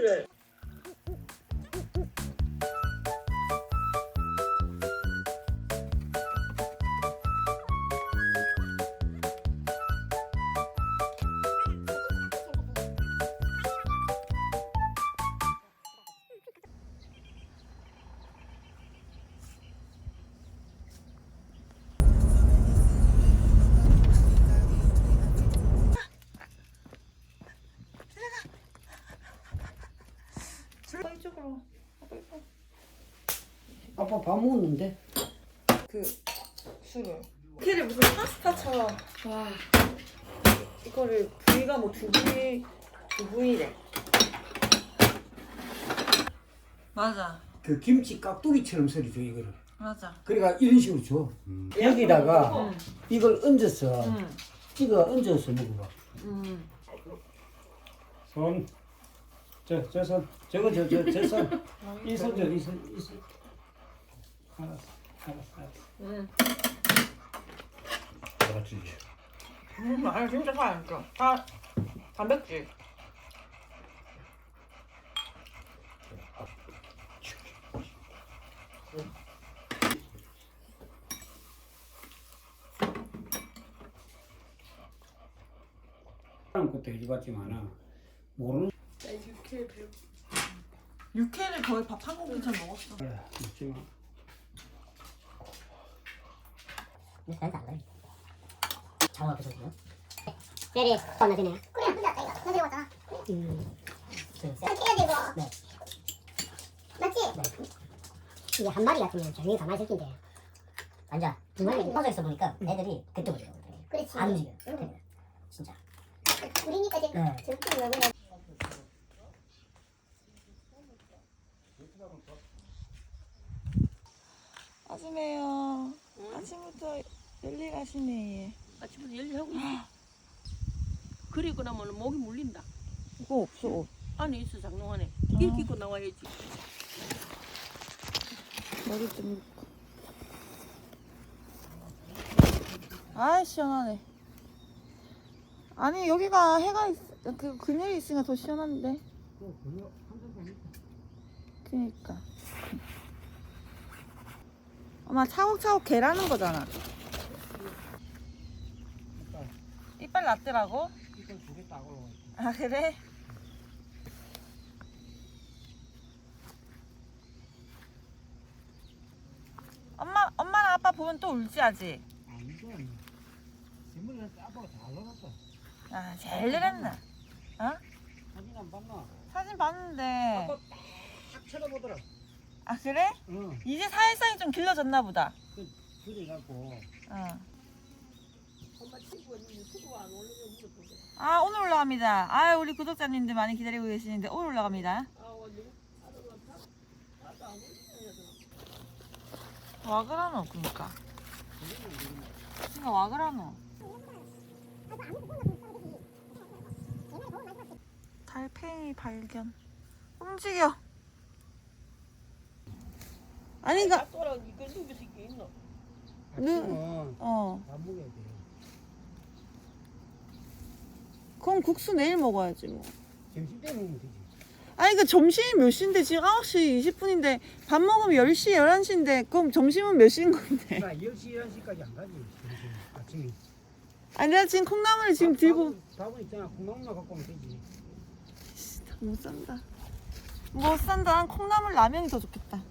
고 밥 먹었는데? 그 술을. 걔를 무슨 파스타처럼. 와. 이거를 부위가 뭐 두 부위 두 부위래. 맞아. 그 김치 깍두기처럼 썰어줘 이거를 맞아. 그러니까 이런 식으로 줘 여기다가 이걸 얹어서 응. 찍어 얹어서 먹어봐 응. 손 저, 저 손, 저거 저, 저, 저 손, 이 손, 저, 이 손, 이 손. 알았어, 알았어, 알았어. 응. 알았지. 음, 아니 진짜 맛있어. 다 단백질. 사람 것도 해줘봤지만 모르는 육회를 거의 밥 한 공기처럼 먹었어. 거야. 먹지 마. 장어 그 소리요? 내리 건너드네. 그래, 혼자 이거. 건너왔잖아 음. 둘, 셋. 해야 되고. 네. 맞지? 이게 한 마리 같으면 조용히 가만히 있을 텐데. 앉아. 두 마리 퍼져 보니까 애들이 그때 오더라고. 그렇지. 안 움직여. 응. 진짜. 우리니까 지금 네. 전투 너무 아침에요. 아침부터 열일하시네. 아침부터 열일하고 있어. 그리고 나면 목이 물린다. 이거 없어. 옷. 안에 있어 장롱 안에. 이렇게 입고 나와야지. 머리 좀 묶고. 시원하네. 아니 여기가 해가 있, 그 그늘이 있으니까 더 시원한데. 그니까. 엄마 차곡차곡 개라는 거잖아. 이빨 났더라고? 이걸 두개 따고 아 그래? 엄마 엄마랑 아빠 보면 또 울지 아직. 아니죠. 신문을 아빠가 잘 넣었어. 아 제일 늘었나? 사진 안 봤나? 사진 봤는데. 아빠 딱 쳐다보더라. 아 그래? 응. 이제 사회성이 좀 길러졌나 보다. 그래갖고 안 올리면 물어보게. 아 오늘 올라갑니다. 아 우리 구독자님들 많이 기다리고 계시는데 오늘 올라갑니다. 아, 완전 아들과 다 나도 안 올리는 와 그러노 그니까. 그니까 와 그러노. 달팽이 발견. 움직여. 아니 그니까 어 밥 먹어야 돼. 그럼 국수 내일 먹어야지 뭐. 점심 때 먹으면 되지. 아니 그 점심이 몇 시인데 지금 9시 20분인데 밥 먹으면 10시 11시인데 그럼 점심은 몇 시인 건데? 나 10시, 11시까지 안 가지. 점심 아침에. 아니 내가 지금 콩나물을 지금 들고 밥은, 밥은 있잖아. 콩나물만 갖고 오면 되지. 진짜 못 산다. 못 산다. 난 콩나물 라면이 더 좋겠다.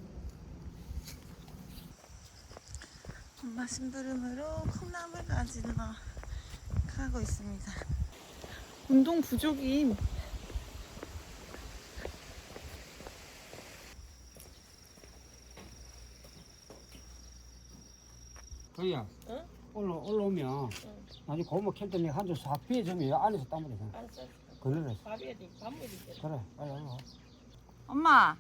엄마 심부름으로 콩나물 가지러 가고 있습니다. 운동 부족임. 그야. 응? 올라 올라오면 나중에 고모 캔때 내가 한줄 싹 피해주면 안에서 땀을 내서 알았어. 그래 밥해야지 밥 먹어야 돼. 그래 빨리 올라 엄마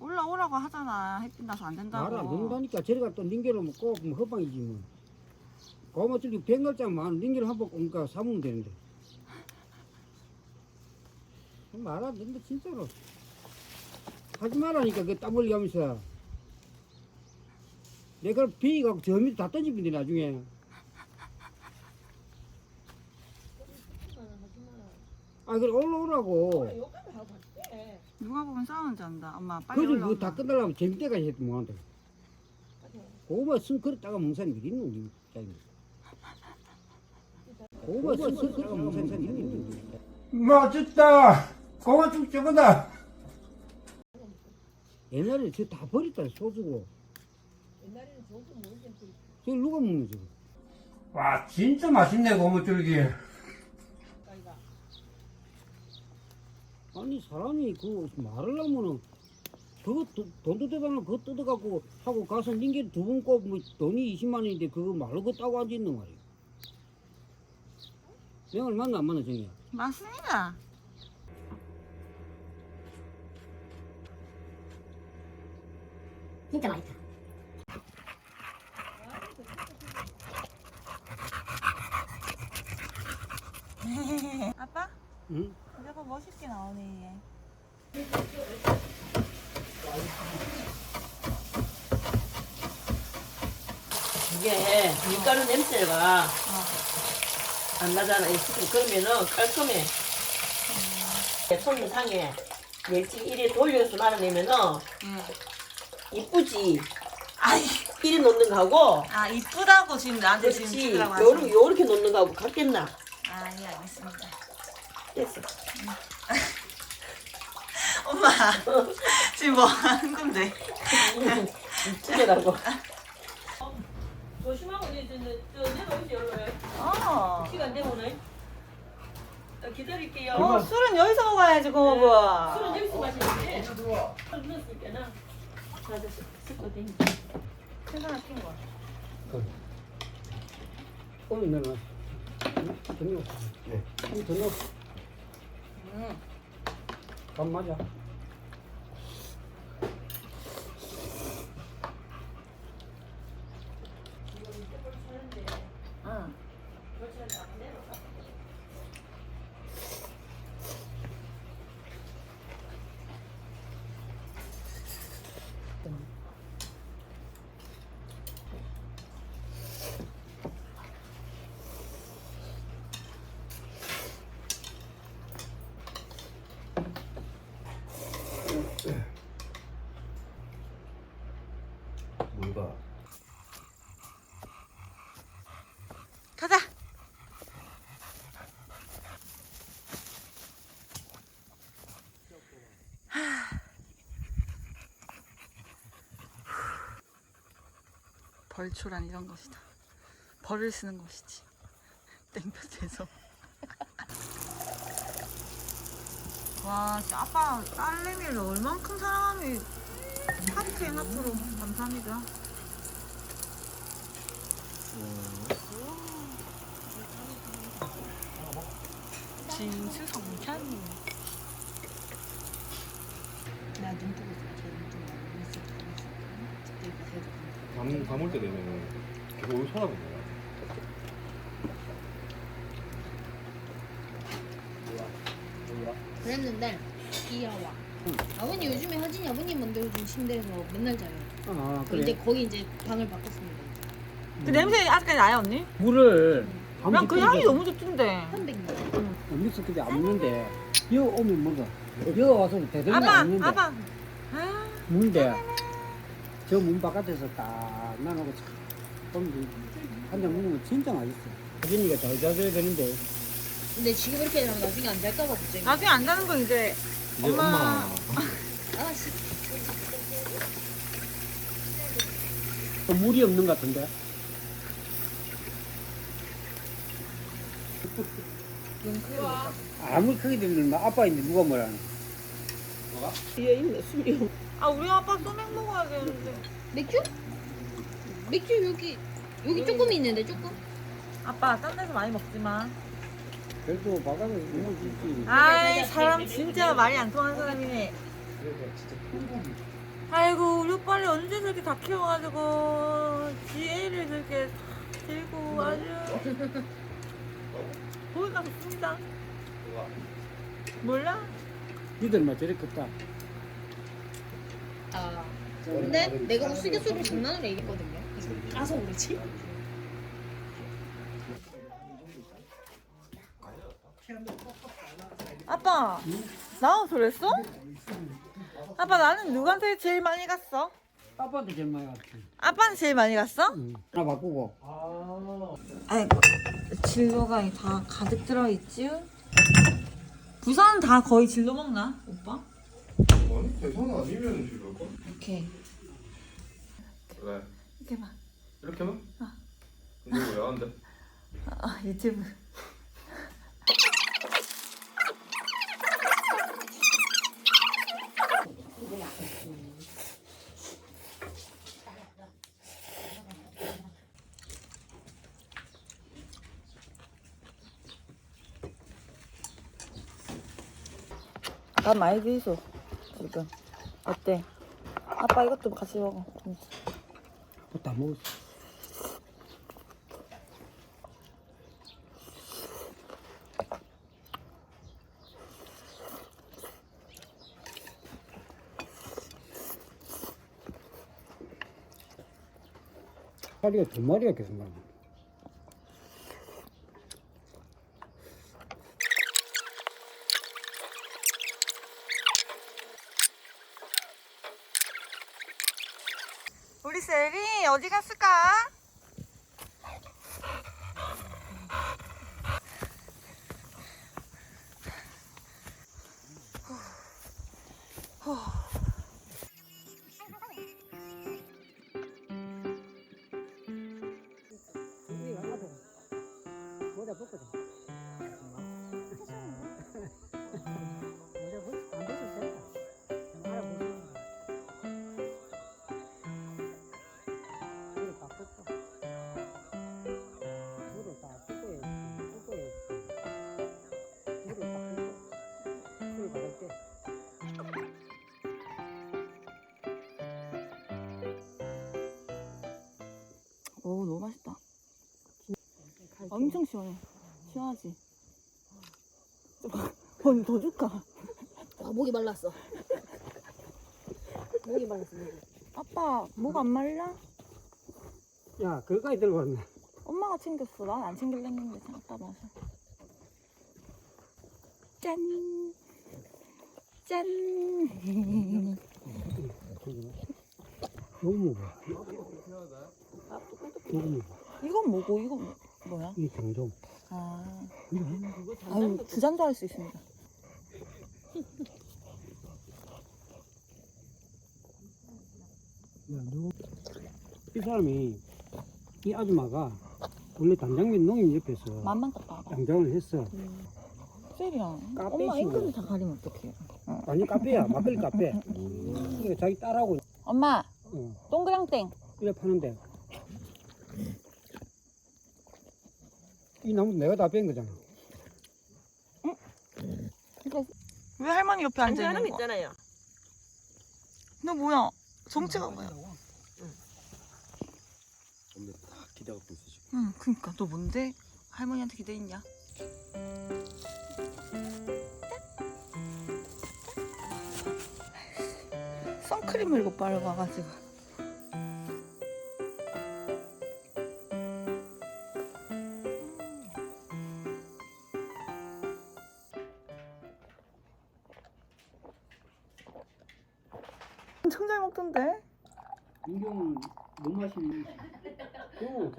올라오라고 하잖아. 햇빛 나서 안 된다고. 말안 된다니까 저리 가 또 링겔로 먹고 뭐 헛방이지 뭐 고모 저기 백날짜만 링겔 한번 오니까 사면 되는데 말안 된다 진짜로 하지 말라니까 그 땀 흘리 가면서 내가 비위 갖고 저 밑에 다 던지면 돼 나중에 아 그래 올라오라고 요까지 하고 갈게. 잠 잔다. 엄마 빨리 그래 올라와. 그거 다 끝나려면 재밌게까지 해도 뭐한다 고구마 쓴 그릇다가 멍산 미리는 우리 자기 고구마 쓴 그릇다가 멍산 미리는 맛있다. 고마죽 저거다. 옛날에 저 다 버렸다 소주고 저 누가 먹는 저와 진짜 맛있네 고무줄기. 아니 사람이 그 말을 하면은 그거 도- 돈도 대단한 그거 뜯어갖고 하고 가서 닌게 두번 꼽뭐 돈이 20만 원인데 그거 말로 그 따고 앉아있는 말이야 내가 얼마나 안 만나 정이야 맞습니다. 진짜 맛있다. 아빠? 응? 내가 멋있게 나오네 얘. 이게 밀가루 냄새가 안 나잖아. 그러면은 깔끔해. 손상에 멸치 이래 돌려서 말아내면은 이쁘지. 아이, 이리 놓는 거하고 아 이쁘다고 지금 나한테 지금 그렇지. 찍으라고 요렇게 하시. 요렇게 놓는 거하고 같겠나? 아, 예 알겠습니다. 됐어. 엄마 지금 뭐 하는 건데? 찌개라고. 조심하고 이제 저 내려오지 얼른. 어. 시간 되면은 기다릴게요. 어 술은 여기서 먹어야지 고모부. 술은 여기서 마시는데. 술 넣었을 게나. 자, 됐어. 섞어 대. 괜찮아 핀 거. 오늘 내가 더 넣어 네. 한더 넣어 간 맞아 뭔가 가자. 벌초란 이런 것이다. 벌을 쓰는 것이지. 땡볕에서. 와, 진짜 아빠 딸내미를 얼만큼 사랑하니 하트엔 앞으로 감사합니다. 진수 성찬. 감, 감을 때 되면은 계속 여기 쳐다보는 거야 그랬는데 귀여워. 아버님 요즘에 허진이 아버님 만들어준 침대에서 맨날 자요. 아 이제 거기 이제 방을 바꿨습니다. 그 냄새 아직까지 나요 언니? 물을 난그 향이 너무 좋던데. 현백님. 미스 그게 안 먹는데 여기 오면 먹어 여기 와서 아빠, 안 먹는데 아빠. 아, 문데 저 문 바깥에서 딱 나누고 한잔 먹으면 진짜 맛있어 하진이가 잘 자줘야 되는데 근데 지금 이렇게 되면 나중에 안 잘까봐 걱정이. 나중에 안 자는 건 이제 이제 엄마. 엄마 물이 없는 것 같은데 아무리 크게 들리면 아빠 인데 누가 뭐라 하는 뒤에 있네 술이. 아 우리 아빠 소맥 먹어야 되는데. 맥주? 맥주 여기 여기 조금 있는데 조금. 아빠 딴 데서 많이 먹지 마. 그래도 먹을 수 있지 아이 사람 진짜 말이 안 통하는 사람이네. 아이고 우리 오빠를 언제 저렇게 다 키워가지고 지 애를 저렇게 들고 아주 거기가 좋습니다. 몰라? 니들만 저렇게 컸다 아. 근데 내가 우스갯소리를 장난으로 얘기했거든요. 아서 그렇지. 아빠 나와서 그랬어? 아빠 나는 누구한테 제일 많이 갔어? 아빠한테 제일 많이 갔지. 아빠는 제일 많이 갔어? 응. 하나 바꾸고. 아이고 진로가 다 가득 들어있지? 부산 다 거의 진로 먹나 오빠? 아니 대선 아니면 지금 이렇게 그래 이렇게 봐. 이렇게만? 근데 왜안 한대? 아 유튜브. 나 많이 드셔 지금 어때? 아빠 이것도 같이 먹어. 응. 그거 다 먹었어. 다리가 두 마리가 계속 나와. 우리 셀이 어디 갔을까? 모자 오 너무 맛있다. 엄청 시원해. 시원하지? 더, 더 줄까? 아 목이 말랐어. 목이 말랐어. 목이. 아빠 목 안 말라? 야, 그거까지 들고 왔네. 엄마가 챙겼어. 난 안 챙길려 했는데 아빠 마셔. 짠. 짠. 요거 먹어. 이건 뭐고 이건 뭐- 뭐야? 이 정종. 아. 아유 주잔자 할수 있습니다. 야, 누구? 이 사람이 이 아줌마가 원래 단장면 농협 옆에서 맘만. 장장을 했어. 셀이야. 카페 엄마. 앵글을 다 가리면 어떡해. 아니 카페야, 막걸리 카페. 그러니까 자기 딸하고 엄마 어, 동그랑땡. 이래 파는데 이 나무 내가 다 뺀 거잖아. 왜 할머니 옆에 앉아 있는 사람 거야? 있잖아요. 너 뭐야? 정체가 뭐야? 근데 다 기대하고 있어 지금 응, 그니까 너 뭔데 할머니한테 기대 있냐? 선크림을 이거 바르가가지고.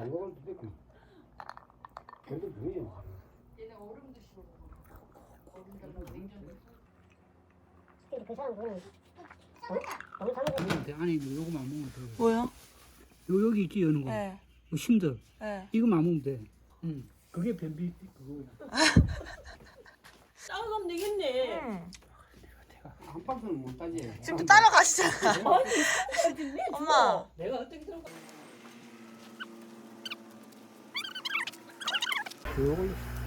그거 장가갈 때 그. 걔도 뭐야? 근데 그 사람 그거는 너무 사는 거 안에 요거만 안 먹으면 돼. 뭐야? 요 여기 있지 여는 거. 예, 요 심들. 예. 이거만 안 먹으면 돼. 응. 그게 변비 그거야. 싸우면 되겠네. 응. 한 박스는 못 따지. 지금 따라가시잖아. 엄마. 내가 어떻게 들어? 요거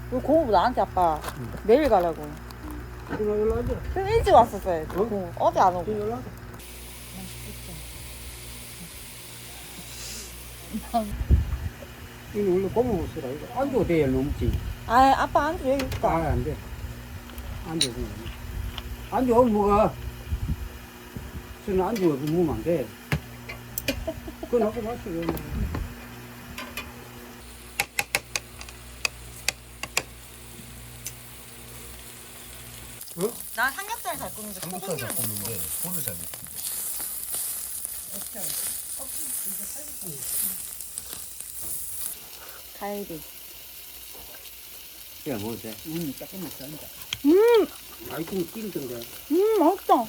이거 공부 나한테 아빠 내일 가라고. 연락하자. 그럼 일찍 왔었어야지. 공부. 어제 안 오고. 이거 원래 고무 쓰라 이거 안주 돼야 넘지. 아, 아빠 안주 여기 아, 있다. 안 돼. 안주 그냥. 안주 없으면 뭐가? 저는 안주 없으면 먹으면 안 돼. 그건 하고. 그냥. 어? 난 삼겹살 잘 굽는데 삼겹살 잘 굽는데 볼을 잘 못. 갈비. 그냥 먹어도 돼. 음, 조금만 더 앉아. 아이고, 끼리던데. 음 맛있다.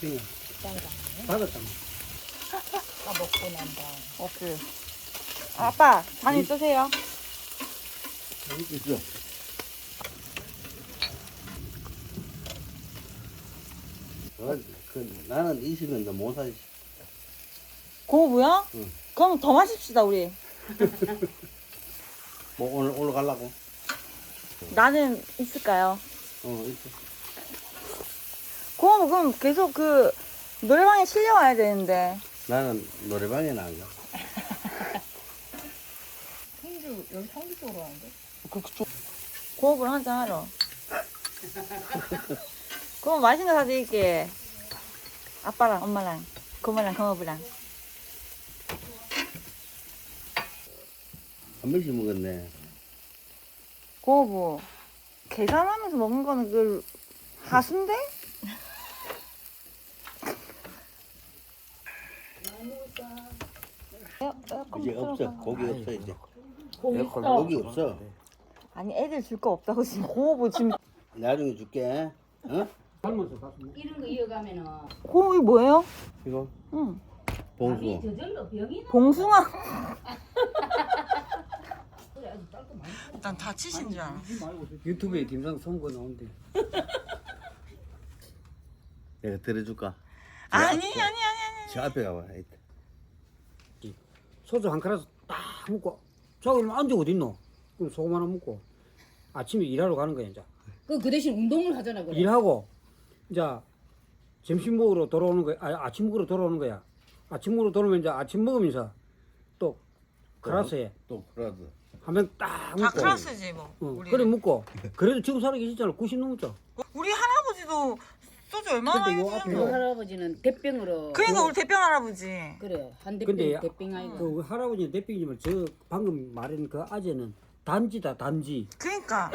그냥. 받았다. 없어요. 아빠 잔 있으세요? 있어. 그 나는 있으면 너못 사지. 고부요? 응. 그럼 더 마십시다 우리. 뭐 오늘 오늘 가려고? 나는 있을까요? 어 있어. 고부 그럼 계속 그 노래방에 실려와야 되는데. 나는 노래방에는 안 가. 고업을 한잔 하러. 그럼 맛있는 거 사드릴게. 아빠랑 엄마랑 고모랑 고모부랑. 한 번씩 먹었네. 고모 계산하면서 먹는 거는 그 하수인데? 이제 없어. 고기 없어 이제. 고기 고기 없어. 아니 애들 줄 거 없다고 지금 고모 지금 나중에 줄게. 어? 삶아서 가서 먹어. 이런 거 이어가면은 고모 이거 뭐예요? 이거 응 봉수. 저절로 병이 봉숭아 난 다치신 줄 알아 유튜브에 김상 선거 나온대. 내가 들어줄까? 아니 아니 아니 아니 저 앞에 가봐. 있다. 소주 한 그릇 딱 먹고 자기 이러면 안주 어딨노? 그럼 소금 하나 먹고 아침에 일하러 가는 거야 이제. 그, 그 대신 운동을 하잖아 그래. 일하고 이제 점심 먹으러 돌아오는 거야. 아, 아침 먹으러 돌아오는 거야. 아침 먹으러 돌아오면 이제 아침 먹으면서 또 클라스에 또 그러도. 한병 딱다 먹고. 클라스지 뭐 어, 우리 그래 먹고 그래도 지금 살아 계시잖아 90 넘었죠. 우리 할아버지도 소주 얼마나 근데 요 많이 앞에 그 할아버지는 대병으로 그러니까 우리 대병 할아버지 그래 한 근데 대병 야- 대병 아이가 그 할아버지 대병이지만 저 방금 말한 그 아재는 단지다 단지. 그러니까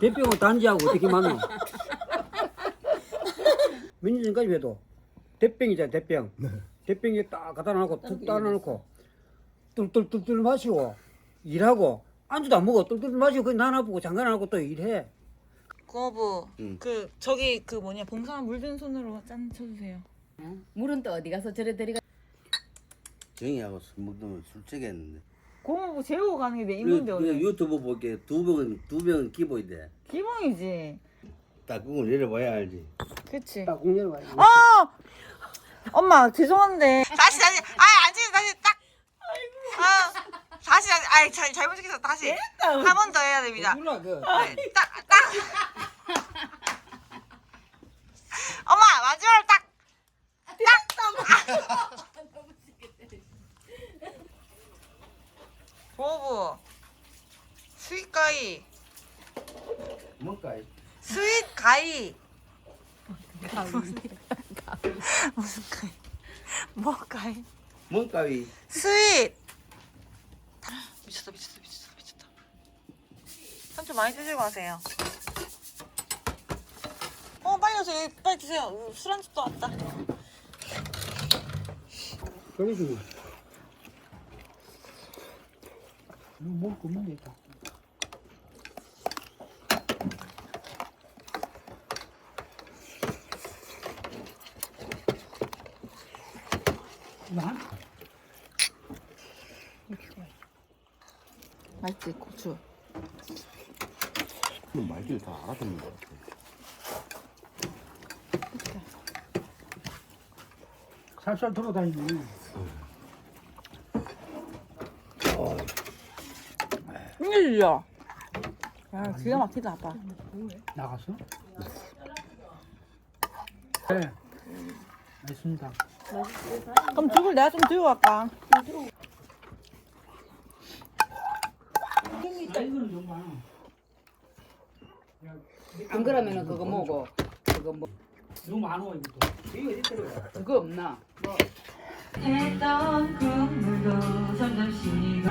대병은 단지하고 어떻게 만나? 몇년 전까지 해도 대병이잖아 대병. 대병에 딱 갖다 놓고 툭 따라 놓고 뚫뚫뚫뚫 마시고 일하고 안주도 안 먹어 뚫뚫 마시고 그냥 나나 보고 장관 안 하고 또 일해. 고부 응. 그 저기 그 뭐냐 봉숭아 물든 손으로 짠 쳐주세요 물은 또 어디 가서 저래 데리가 정이하고 술 먹으면 술 취겠는데. 고모 재우고 가는 게내 그, 임무인데 그 오늘 유튜브 볼게 두 병은 두 병은 기본인데. 기본이지 딱 그걸 내려봐야 알지. 그치 딱 공연을 가야 아 엄마 죄송한데 다시 다시 아이 앉으세요 다시 딱 아, 다시 다시 아이 잘 잘못 시켜서 다시 한 번 더 해야 됩니다 몰라 그. 네, 딱, 딱. 엄마, 마지막으로 딱. 딱. 보부. 스윗가이. 뭔가 스윗 가이. 무슨 가이? 뭐 가이? 뭔가위. 스윗. 미쳤다, 미쳤다, 미쳤다, 미쳤다. 삼촌 많이 드시고 가세요. 어, 빨리 오세요. 여기 빨리 드세요. 술 한잔도 왔다. 그러지. 뭐 그만 있다. 맛있지, 고추. 말귀를 다 알아듣는 것 같아. 살살 돌아다니네. 땡겨주죠? 야, 기가 막히다, 아빠. 나갔어? 네. 알겠습니다. 그럼 죽을 내가 좀 들고 갈까? 이거는 좀 많아. 안 그러면은 그거 뭐고 그거 뭐 너무 많아 이것도. 이거 어디 들어가? 그거 없나 했던 꿈들도 점점 시가